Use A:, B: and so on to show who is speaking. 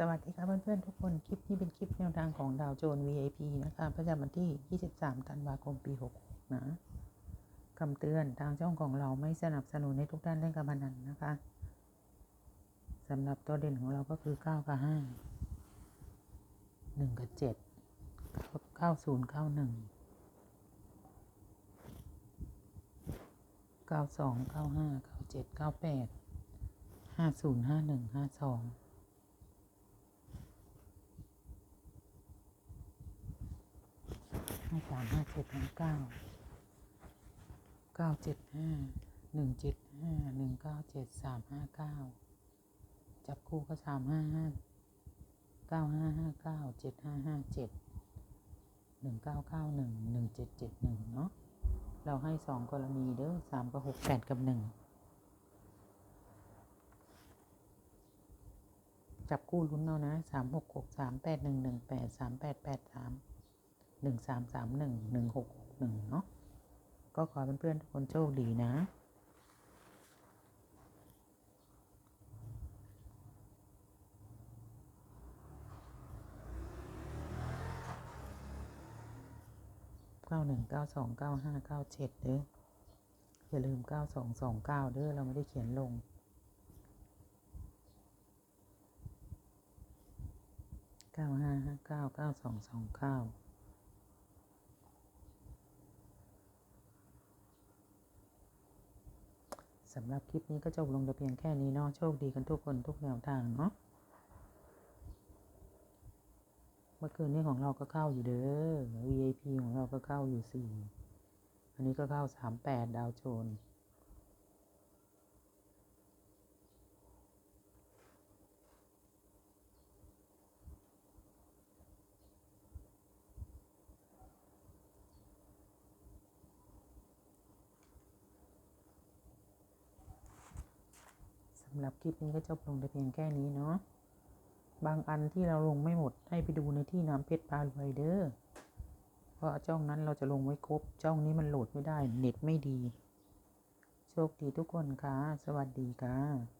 A: สวัสดีครับเพื่อนๆทุกคน คลิปนี้เป็นคลิปแนวทางของดาวโจน VIP นะคะ ประจำวันที่ 23 ธันวาคม ปี 66 นะคำเตือนทางช่องของเราไม่สนับสนุนให้ทุกท่านเล่นการพนันนะคะสำหรับตัวเด่นของเราก็คือ 9 กับ 5 1 กับ 7 90 91 92 95 97 98 50 51 52าสามห้าเจ็ดห้าเก้าเก้าเจ็ดห้าหนึ่งเจ็ดห้าหนึ่งเก้าเจ็ดสามห้าเก้าจับคู่ก็สามห้าห้าเก้าห้าห้าเก้าเจ็ดห้าห้าเจ็ดหนึ่งเก้าเก้าหนึ่งหนึ่งเจ็ดเจ็ดหนึ่งเนาะเราให้สองกรณีเด้อสามกับหกแปดกับหนึ่งจับคู่ลุ้นเอานะสามหกหกสามแปดหนึ่งหนึ่งแปดสามแปดแปดสาม หนึ่งสามสามหนึ่งหนึ่งหกหนึ่งเนาะก็ขอเพื่อนๆทุกคนโชคดีนะเก้าหนึ่งเก้าสองเก้าห้าเก้าเจ็ดเด้ออย่าลืมเก้าสองสองเก้าเด้อเราไม่ได้เขียนลงเก้าห้าห้าเก้าเก้าสองสองเก้า สำหรับคลิปนี้ก็จบลงแต่เพียงแค่นี้เนาะโชคดีกันทุกคนทุกแนวทางเนาะเมื่อคืนนี้ของเราก็เข้าอยู่เด้อ VIP ของเราก็เข้าอยู่สี่ อันนี้ก็เข้าสามแปดดาวโจนส์สำหรับคลิปนี้ก็จบลงแต่เพียงแค่นี้เนาะบางอันที่เราลงไม่หมดให้ไปดูในที่น้ำเพชรปลารวยเด้อเพราะจ้องนั้นเราจะลงไว้ครบจ้องนี้มันโหลดไม่ได้ เน็ตไม่ดี โชคดีทุกคนค่ะ สวัสดีค่ะ